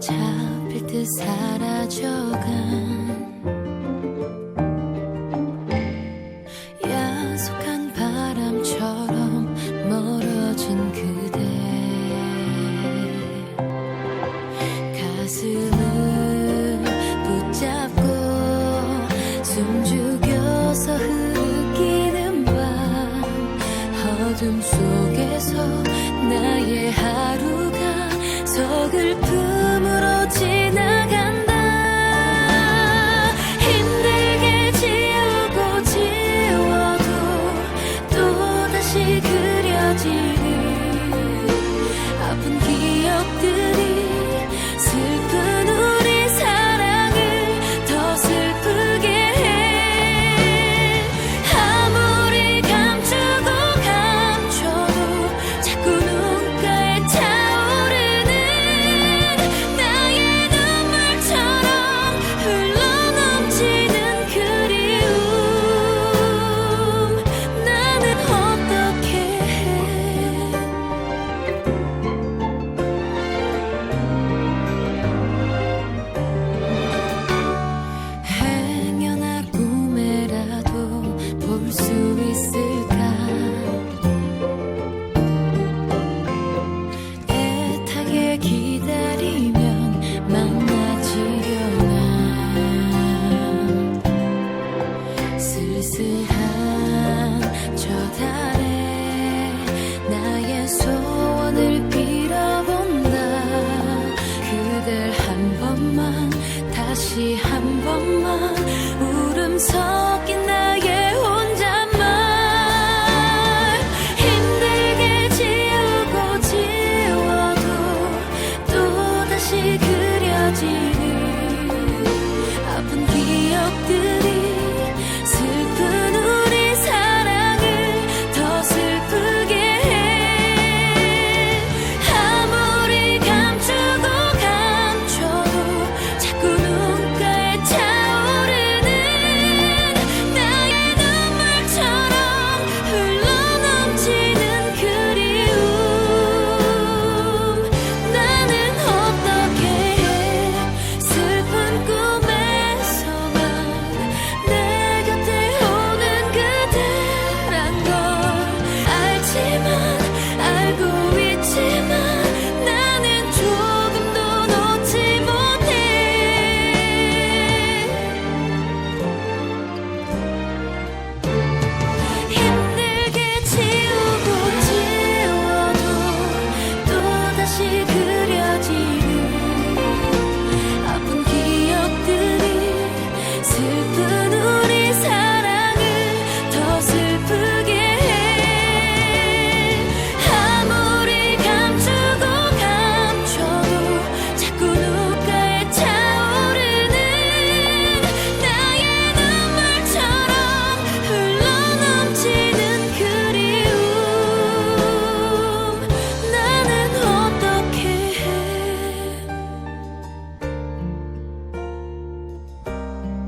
잡힐 듯 사라져간 야속한 바람처럼 멀어진 그대. 가슴을 붙잡고 숨 죽여서 흐르기는 밤 어둠 속에서 나의 하루가 서글픈 번만 다시 한 번만 울음 섞인 나의 혼잣말. 힘들게 지우고 지워도 또다시 그려지는